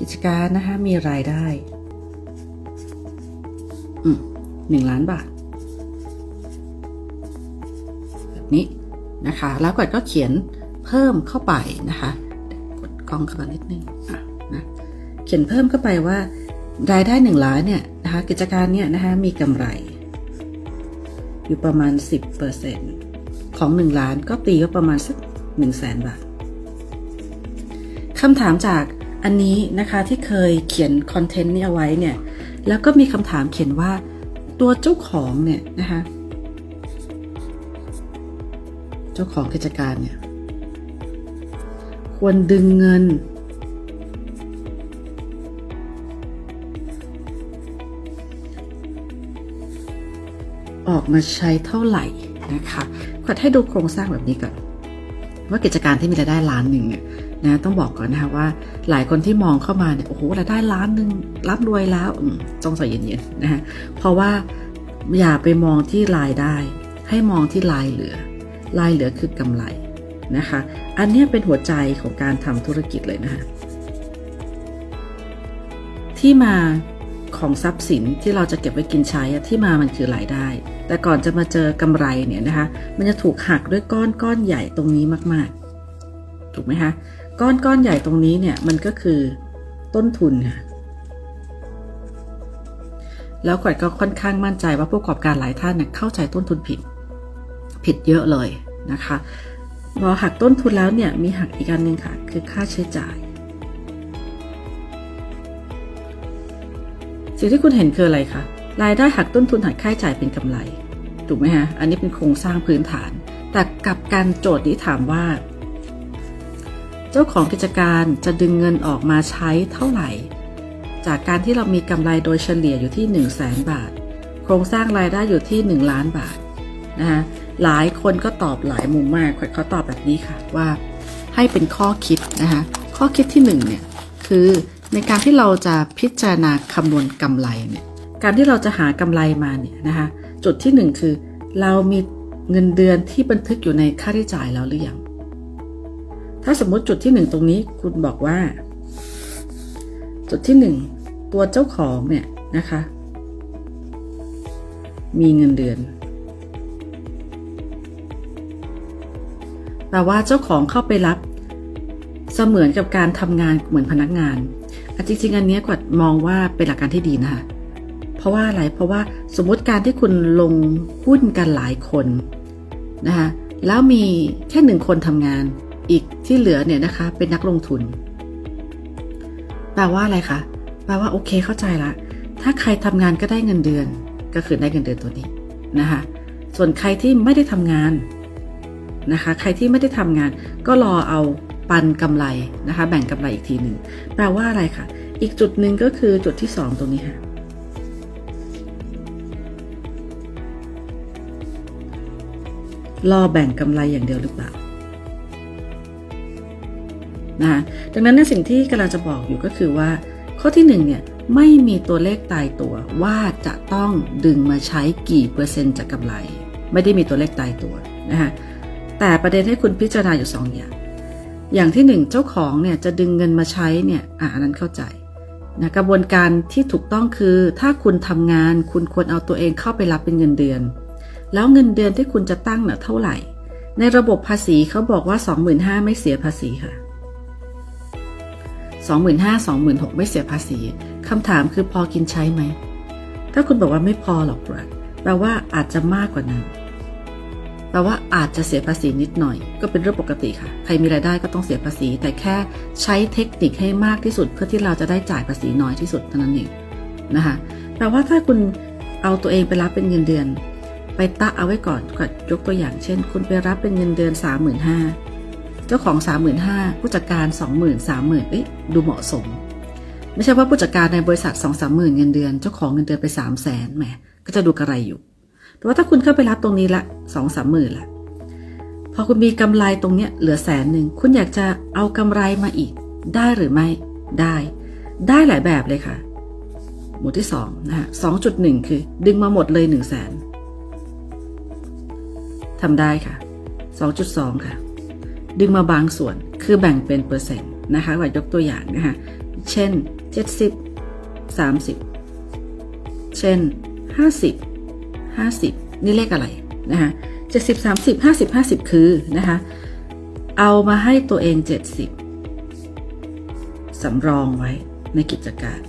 กิจการนะคะมีรายได้หนึ่งล้านบาท แบบนี้นะคะ แล้วกดก็เขียนเพิ่มเข้าไปนะคะ กดกล้องเข้ามานิดนึงนะเขียนเพิ่มเข้าไปว่ารายได้หนึ่งล้านเนี่ยนะคะกิจการเนี่ยนะคะมีกำไร อยู่ประมาณ 10%ของ 1 ล้านก็ตีว่าประมาณสัก1 0 0 0 0แสนบาทคำถามจาก อันนี้นะคะที่เคยเขียนคอนเทนต์นี้เอาไว้เนี่ย แล้วก็มีคำถามเขียนว่าตัวเจ้าของเนี่ยนะคะ เจ้าของกิจการเนี่ย ควรดึงเงิน ออกมาใช้เท่าไหร่นะคะขอให้ดูโครงสร้างแบบนี้ก่อน ว่ากิจการที่มีรายได้ล้านหนึ่งเนี่ยนะต้องบอกก่อนนะคะว่าหลายคนที่มองเข้ามาเนี่ยโอ้โหรายได้ล้านหนึ่งรับรวยแล้วต้องใจเย็นๆนะคะเพราะว่าอย่าไปมองที่รายได้ ให้มองที่รายเหลือรายเหลือคือกำไรนะคะ อันนี้เป็นหัวใจของการทำธุรกิจเลยนะคะที่มา ของทรัพย์สินที่เราจะเก็บไว้กินใช้ที่มามันคือรายได้ แต่ก่อนจะมาเจอกำไรเนี่ยนะคะ มันจะถูกหักด้วยก้อนก้อนใหญ่ตรงนี้มากๆ ถูกไหมคะ ก้อนก้อนใหญ่ตรงนี้เนี่ยมันก็คือต้นทุนค่ะแล้วขวัญก็ค่อนข้างมั่นใจว่าผู้ประกอบการหลายท่านเนี่ยเข้าใจต้นทุนผิด ผิดเยอะเลยนะคะพอหักต้นทุนแล้วเนี่ยมีหักอีกอันหนึ่งค่ะ คือค่าใช้จ่าย สิ่งที่คุณเห็นคืออะไรคะรายได้หักต้นทุนหักค่าใช้จ่ายเป็นกำไรถูกไหมฮะอันนี้เป็นโครงสร้างพื้นฐาน แต่กับการโจทย์นี้ถามว่า เจ้าของกิจการจะดึงเงินออกมาใช้เท่าไหร่ จากการที่เรามีกำไรโดยเฉลี่ยอยู่ที่ 1 0 0 0 0แสนบาท โครงสร้างรายได้อยู่ที่ 1 ล้านบาทนะคะหลายคนก็ตอบหลายมุมมากเขาตอบแบบนี้ค่ะว่าให้เป็นข้อคิดนะคะข้อคิดที่1เนี่ยคือ ในการที่เราจะพิจารณาคำนวณกำไรเนี่ยการที่เราจะหากำไรมาเนี่ยนะคะจุดที่ 1 คือ เรามีเงินเดือนที่บันทึกอยู่ในค่าใช้จ่ายแล้วหรือยังถ้าสมมติจุดที่หนึ่งตรงนี้คุณบอกว่า จุดที่หนึ่งตัวเจ้าของเนี่ยนะคะ มีเงินเดือนแปลว่าเจ้าของเข้าไปรับเสมือนกับการทำงานเหมือนพนักงาน จริงๆ อันนี้กวดมองว่าเป็นหลักการที่ดีนะคะ เพราะว่าอะไร เพราะว่าสมมติการที่คุณลงหุ้นกันหลายคนนะคะ แล้วมีแค่หนึ่งคนทำงาน อีกที่เหลือเนี่ยนะคะ เป็นนักลงทุน แปลว่าอะไรคะ แปลว่าโอเคเข้าใจละ ถ้าใครทำงานก็ได้เงินเดือน ก็คือได้เงินเดือนตัวนี้นะคะ ส่วนใครที่ไม่ได้ทำงานนะคะ ใครที่ไม่ได้ทำงานก็รอเอา ปันกำไรนะคะ แบ่งกำไรอีกทีหนึ่งแปลว่าอะไรคะอีกจุดหนึ่งก็คือจุดที่สองตรงนี้ค่ะรอแบ่งกำไรอย่างเดียวหรือเปล่านะคะดังนั้นในสิ่งที่กำลังจะบอกอยู่ก็คือว่า ข้อที่1เนี่ยไม่มีตัวเลขตายตัวว่าจะต้องดึงมาใช้กี่เปอร์เซ็นต์จากกำไร ไม่ได้มีตัวเลขตายตัวนะคะแต่ประเด็นให้คุณพิจารณาอยู่ 2 อย่าง อย่างที่1เจ้าของเนี่ยจะดึงเงินมาใช้เนี่ยอ่านั้นเข้าใจนะกระบวนการที่ถูกต้องคือ ถ้าคุณทำงานคุณควรเอาตัวเองเข้าไปรับเป็นเงินเดือน แล้วเงินเดือนที่คุณจะตั้งเน่ะเท่าไหร่ ในระบบภาษีเขาบอกว่า 25,000ไม่เสียภาษีค่ะ 25,000 26,000ไม่เสียภาษีคำถามคือพอกินใช้ไหม ถ้าคุณบอกว่าไม่พอหรอกแปลว่าอาจจะมากกว่านั้น แปลว่าอาจจะเสียภาษีนิดหน่อย ก็เป็นเรื่องปกติค่ะ ใครมีรายได้ก็ต้องเสียภาษี แต่แค่ใช้เทคนิคให้มากที่สุด เพื่อที่เราจะได้จ่ายภาษีน้อยที่สุดเท่านั้นเองนะคะแปลว่าถ้าคุณเอาตัวเองไปรับเป็นเงินเดือน ไปตะเอาไว้ก่อนก่อนยกตัวอย่างเช่น คุณไปรับเป็นเงินเดือน 35,000เจ้าของ 35,000ผู้จัดการ 20,000 30,000เอ๊ะดูเหมาะสม ไม่ใช่ว่าผู้จัดการในบริษัท 2 3 0 0 0 0เงินเดือน เจ้าของเงินเดือนไป 3 0 0 0 0 0แหมก็จะดูกระไรอยู่ แต่ว่าถ้าคุณเข้าไปรับตรงนี้ละ2 3 0 0 0 0ละพอคุณมีกำไรตรงเนี้ยเหลือแสนหนึ่งคุณอยากจะเอากำไรมาอีก ได้หรือไม่ได้ ได้หลายแบบเลยค่ะ หมวดที่2นะฮะ2.1คือ ดึงมาหมดเลย1 0 0 0 0แสนทำได้ค่ะ 2.2 ค่ะ ดึงมาบางส่วนคือแบ่งเป็นเปอร์เซ็นต์นะคะว่ายกตัวอย่างนะคะเช่น 70 30 เช่น 50 50 นี่เลขอะไรนะคะ70 30 50 50คือนะคะ เอามาให้ตัวเอง70สำรองไว้ในกิจการ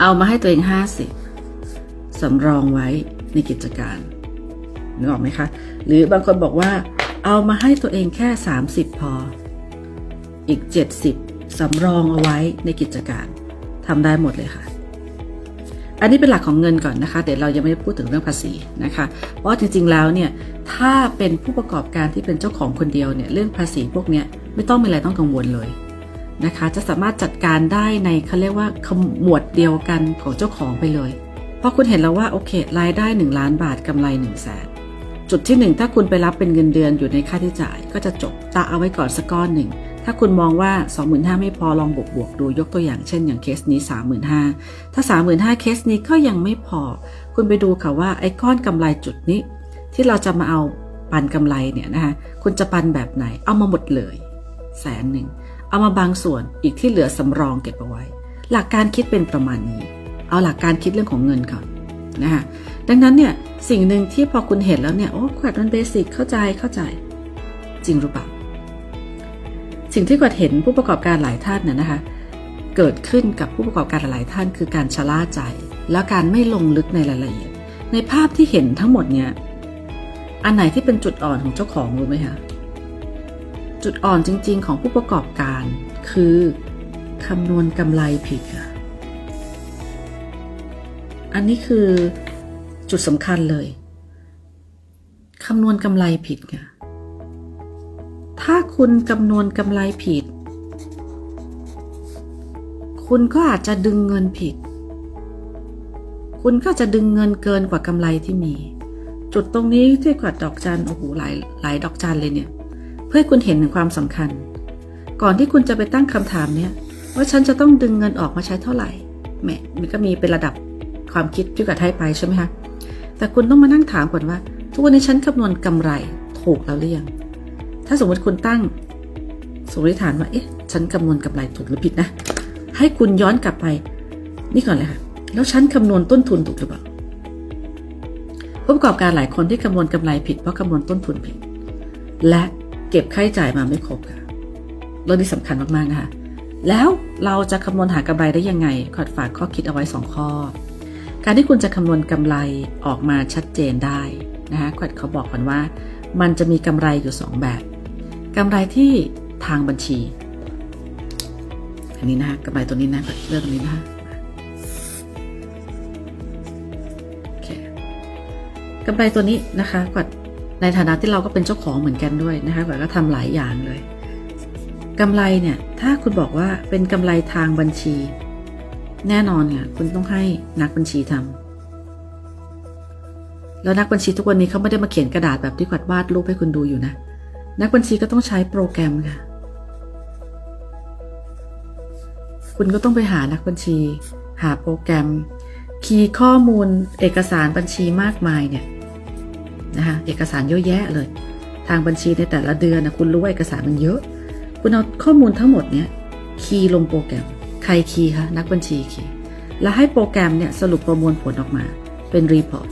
เอามาให้ตัวเอง50สำรองไว้ในกิจการนึกออกไหมคะ หรือบางคนบอกว่า เอามาให้ตัวเองแค่30พอ อีก70สำรองเอาไว้ในกิจการทำได้หมดเลยค่ะ อันนี้เป็นหลักของเงินก่อนนะคะ เดี๋ยวเรายังไม่ได้พูดถึงเรื่องภาษีนะคะ เพราะจริงๆแล้วเนี่ยถ้าเป็นผู้ประกอบการที่เป็นเจ้าของคนเดียวเนี่ยเรื่องภาษีพวกเนี้ยไม่ต้องมีอะไรต้องกังวลเลยนะคะ จะสามารถจัดการได้ในเขาเรียกว่าขมวดเดียวกันของเจ้าของไปเลยเพราะคุณเห็นแล้วว่าโอเค รายได้ 1 ล้านบาทกำไร1นึ่งแสนจุดที่ 1 ถ้าคุณไปรับเป็นเงินเดือนอยู่ในค่าใช้จ่าย ก็จะจบตาเอาไว้ก่อนสักก้อนหนึ่ง ถ้าคุณมองว่า 25,000 ไม่พอลองบวกบวกดูยกตัวอย่างเช่นอย่างเคสนี้ 35,000 ถ้า 35,000 เคสนี้ก็ยังไม่พอ คุณไปดูค่ะว่าไอ้ก้อนกำไรจุดนี้ ที่เราจะมาเอาปันกำไรเนี่ยนะคะคุณจะปันแบบไหนเอามาหมดเลยแสนหนึ่งเอามาบางส่วนอีกที่เหลือสำรองเก็บเอาไว้ หลักการคิดเป็นประมาณนี้ เอาหลักการคิดเรื่องของเงินก่อนนะคะดังนั้นเนี่ยสิ่งหนึ่งที่พอคุณเห็นแล้วเนี่ยโอ้ขวดมันเบสิกเข้าใจเข้าใจ จริงหรือเปล่า สิ่งที่ขวัดเห็นผู้ประกอบการหลายท่านน่ะนะคะ เกิดขึ้นกับผู้ประกอบการหลายท่านคือการชะล่าใจ แล้วการไม่ลงลึกในรายละเอียด ในภาพที่เห็นทั้งหมดเนี่ยอันไหนที่เป็นจุดอ่อนของเจ้าของรู้ไหมคะจุดอ่อนจริง ๆ ของผู้ประกอบการคือคำนวณกำไรผิดค่ะอันนี้คือจุดสำคัญเลย คำนวณกำไรผิดค่ะ ถ้าคุณคำนวณกำไรผิด คุณก็อาจจะดึงเงินผิด คุณก็จะดึงเงินเกินกว่ากำไรที่มี จุดตรงนี้ที่กว่าดอกจันโอ้โหหลายหลายดอกจันเลยเนี่ย เพื่อคุณเห็นถึงความสำคัญ ก่อนที่คุณจะไปตั้งคำถามเนี่ยว่าฉันจะต้องดึงเงินออกมาใช้เท่าไหร่แหมมันก็มีเป็นระดับความคิดที่กัดให้ไปใช่ไหมคะแต่คุณต้องมานั่งถามก่อนว่า ทุกวันนี้ฉันคำนวณกำไรถูกแล้วหรือยัง ถ้าสมมติคุณตั้งสมมติฐานว่า เอ๊ะ ฉันคำนวณกำไรถูกหรือผิดนะ ให้คุณย้อนกลับไป นี่ก่อนเลยค่ะ แล้วฉันคำนวณต้นทุนถูกหรือเปล่าผู้ประกอบการหลายคนที่คำนวณกำไรผิดเพราะคำนวณต้นทุนผิด และเก็บค่าใช้จ่ายมาไม่ครบค่ะเรื่องนี้สำคัญมากๆนะคะ แล้วเราจะคำนวณหากำไรได้ยังไง ขอดฝากข้อคิดเอาไว้ 2 ข้อ การที่คุณจะคำนวณกำไรออกมาชัดเจนได้นะคะขวัดเขาบอกก่อนว่า มันจะมีกำไรอยู่ 2 แบบ กำไรที่ทางบัญชี อันนี้นะคะกำไรตัวนี้นะเลือกตรงนี้นะคะกำไรตัวนี้นะคะขวัดในฐานะที่เราก็เป็นเจ้าของเหมือนกันด้วยนะคะขวัดก็ทำหลายอย่างเลยกำไรเนี่ยถ้าคุณบอกว่าเป็นกำไรทางบัญชี แน่นอนค่ะคุณต้องให้นักบัญชีทำแล้วนักบัญชีทุกวันนี้เขาไม่ได้มาเขียนกระดาษแบบที่ขวัดวาดรูปให้คุณดูอยู่นะ นักบัญชีก็ต้องใช้โปรแกรมค่ะ คุณก็ต้องไปหานักบัญชี หาโปรแกรม คีย์ข้อมูลเอกสารบัญชีมากมายเนี่ยนะคะเอกสารเยอะแยะเลย ทางบัญชีในแต่ละเดือนนะคุณรู้ว่าเอกสารมันเยอะ คุณเอาข้อมูลทั้งหมดเนี่ยคีย์ลงโปรแกรม ใครคีย์คะนักบัญชีคีย์แล้วให้โปรแกรมเนี่ยสรุปประมวลผลออกมาเป็นรีพอร์ต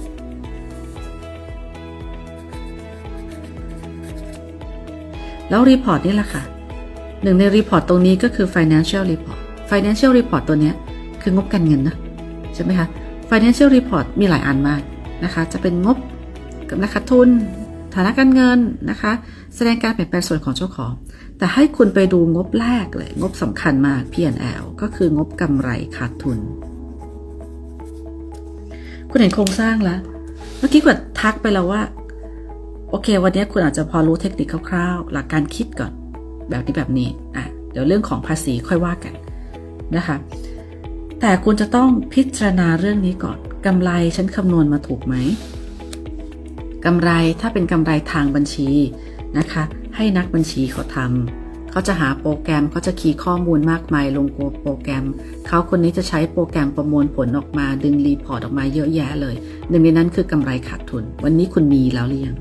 แล้วรีพอร์ตนี่แหละค่ะ หนึ่งในรีพอร์ตตรงนี้ก็คือ financial report financial report ตัวนี้คืองบการเงินนะใช่ไหมคะ financial report มีหลายอันมากนะคะ จะเป็นงบกำไรขาดทุน ฐานะการเงินนะคะ แสดงการเปลี่ยนแปลงส่วนของเจ้าของ แต่ให้คุณไปดูงบแรกเลย งบสำคัญมาก P&L ก็คืองบกำไรขาดทุน คุณเห็นโครงสร้างแล้ว เมื่อกี้กดทักไปแล้วว่า โอเค วันนี้คุณอาจจะพอรู้เทคนิคคร่าวๆ หลักการคิดก่อน แบบนี้แบบนี้อะเดี๋ยวเรื่องของภาษีค่อยว่ากันนะคะแต่คุณจะต้องพิจารณาเรื่องนี้ก่อนกำไรฉันคำนวณมาถูกไหมกำไรถ้าเป็นกำไรทางบัญชีนะคะ ให้นักบัญชีเขาทำเขาจะหาโปรแกรมเขาจะคีย์ข้อมูลมากมายลงโปรแกรม เขาคนนี้จะใช้โปรแกรมประมวลผลออกมาดึงรีพอร์ตออกมาเยอะแยะเลยหนึ่งในนั้นคือกำไรขาดทุน วันนี้คุณมีแล้วหรือยัง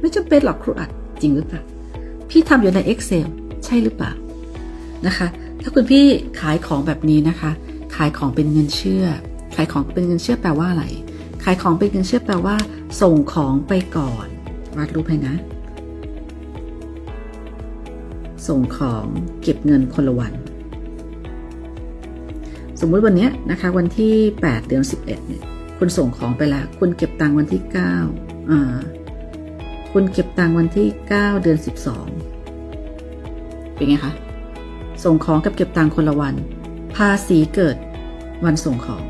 ไม่จำเป็นหรอกครูอัดจริงหรือเปล่า พี่ทำอยู่ใน Excel ใช่หรือเปล่านะคะ ถ้าคุณพี่ขายของแบบนี้นะคะ ขายของเป็นเงินเชื่อ ขายของเป็นเงินเชื่อแปลว่าอะไร ขายของเป็นเงินเชื่อแปลว่า ส่งของไปก่อนวาดรูปให้นะ ส่งของเก็บเงินคนละวัน สมมุติวันนี้นะคะ วันที่ 8 เดือน11เนี่ยคุณส่งของไปแล้วคุณเก็บตังค์วันที่9อ่า คุณเก็บตังค์วันที่ 9 เดือน 12 เป็นไงคะ ส่งของกับเก็บตังค์คนละวัน ภาษีเกิดวันส่งของ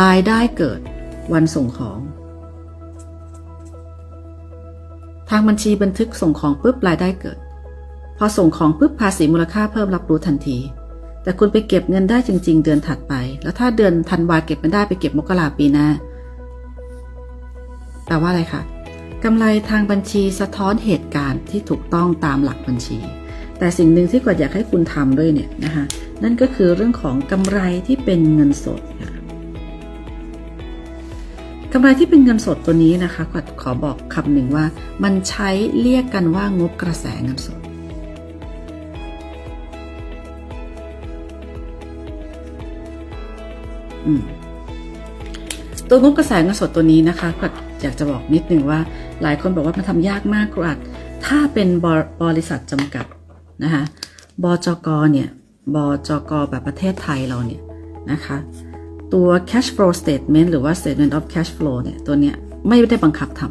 รายได้เกิดวันส่งของ ทางบัญชีบันทึกส่งของปุ๊บรายได้เกิด พอส่งของปุ๊บภาษีมูลค่าเพิ่มรับรู้ทันที แต่คุณไปเก็บเงินได้จริง ๆ เดือนถัดไป แล้วถ้าเดือนธันวาเก็บไม่ได้ไปเก็บมกราปีหน้าแปลว่าอะไรคะ กำไรทางบัญชีสะท้อนเหตุการณ์ที่ถูกต้องตามหลักบัญชี แต่สิ่งหนึ่งที่กวดอยากให้คุณทำด้วยเนี่ยนะคะนั่นก็คือเรื่องของกำไรที่เป็นเงินสดค่ะกำไรที่เป็นเงินสดตัวนี้นะคะกวดขอบอกคำหนึ่งว่า มันใช้เรียกกันว่างบกระแสเงินสด ตัวงบกระแสเงินสดตัวนี้นะคะก็ อยากจะบอกนิดนึงว่า หลายคนบอกว่ามันทำยากมากกว่าถ้าเป็นบบริษัทจำกัดนะคะบจกเนี่ยบจกแบบประเทศไทยเราเนี่ยนะคะตัว cash flow statement หรือว่า statement of cash flow เนี่ยตัวเนี้ยไม่ได้บังคับท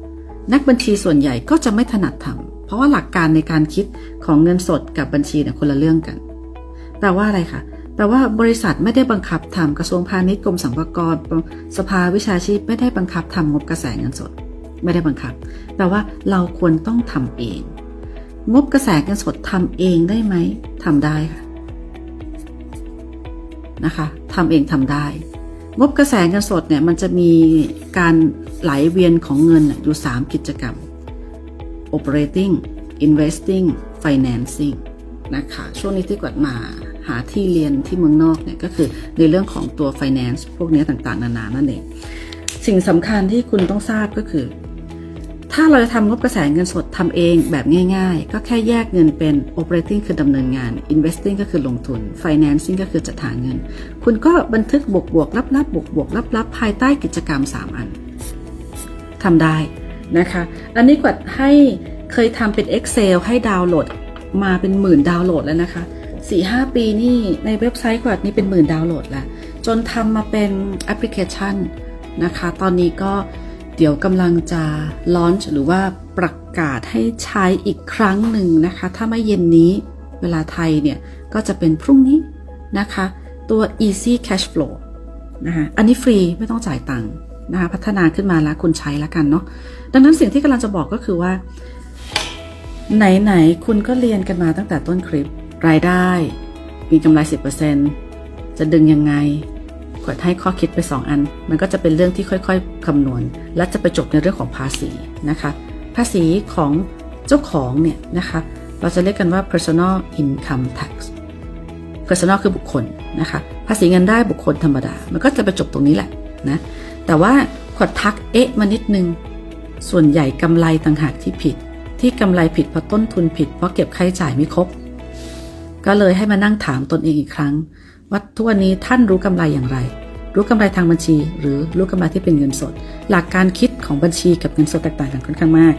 ำนักบัญชีส่วนใหญ่ก็จะไม่ถนัดทำเพราะว่าหลักการในการคิดของเงินสดกับบัญชีเนี่ยคนละเรื่องกันแปลว่าอะไรคะ แปลว่าบริษัทไม่ได้บังคับทำกระทรวงพาณิชย์กรมสรรพากรสภาวิชาชีพไม่ได้บังคับทำงบกระแสเงินสด ไม่ได้บังคับแปลว่าเราควรต้องทำเอง งบกระแสเงินสดทำเองได้ไหมทำได้ค่ะนะคะทำเองทำได้ งบกระแสเงินสดเนี่ยมันจะมีการไหลเวียนของเงินอยู่ 3 กิจกรรม operating investing financing นะคะ ช่วงนี้ที่กวดมา หาที่เรียนที่เมืองนอกเนี่ยก็คือในเรื่องของตัว finance พวกนี้ต่างๆ นานานั่นเอง สิ่งสำคัญที่คุณต้องทราบก็คือ ถ้าเราจะทำงบกระแสเงินสดทำเองแบบง่ายๆ ก็แค่แยกเงินเป็น operating คือดำเนินงาน investing ก็คือลงทุน financing ก็คือจัดหาเงิน คุณก็บันทึกบวกบวกรับรับบวกบวกรับรับภายใต้กิจกรรม 3 อันทำได้นะคะ อันนี้กวดให้เคยทำเป็น Excel ให้ดาวน์โหลดมาเป็นหมื่นดาวน์โหลดแล้วนะคะ 4 5ปีนี่ในเว็บไซต์กวดนี้เป็นหมื่นดาวน์โหลดแล้วจนทำมาเป็นแอปพลิเคชันนะคะ ตอนนี้ก็เดี๋ยวกำลังจะลอนช์หรือว่าประกาศให้ใช้อีกครั้งหนึ่งนะคะ ถ้าไม่เย็นนี้เวลาไทยเนี่ย ก็จะเป็นพรุ่งนี้นะคะ ตัว easy cash flow นะคะอันนี้ฟรีไม่ต้องจ่ายตังค์นะคะพัฒนาขึ้นมาแล้วคุณใช้แล้วกันเนาะดังนั้นสิ่งที่กำลังจะบอกก็คือว่า ไหน ๆ คุณก็เรียนกันมาตั้งแต่ต้นคลิป รายได้ มีกำไร 10%จะดึงยังไงกดให้ข้อคิดไป 2 อัน มันก็จะเป็นเรื่องที่ค่อยๆคำนวณ และจะไปจบในเรื่องของภาษีนะคะ ภาษีของเจ้าของเนี่ยนะคะ เราจะเรียกกันว่า personal income tax personal คือบุคคลนะคะ ภาษีเงินได้บุคคลธรรมดา มันก็จะไปจบตรงนี้แหละนะ แต่ว่าขอทักเอ๊ะมานิดนึง ส่วนใหญ่กำไรต่างหากที่ผิด ที่กำไรผิดเพราะต้นทุนผิดเพราะเก็บค่าใช้จ่ายไม่ครบ ก็เลยให้มานั่งถามตนเองอีกครั้ง ว่าทุกวันนี้ท่านรู้กำไรอย่างไร รู้กำไรทางบัญชี หรือรู้กำไรที่เป็นเงินสด หลักการคิดของบัญชีกับเงินสดแตกต่างกันค่อนข้างมาก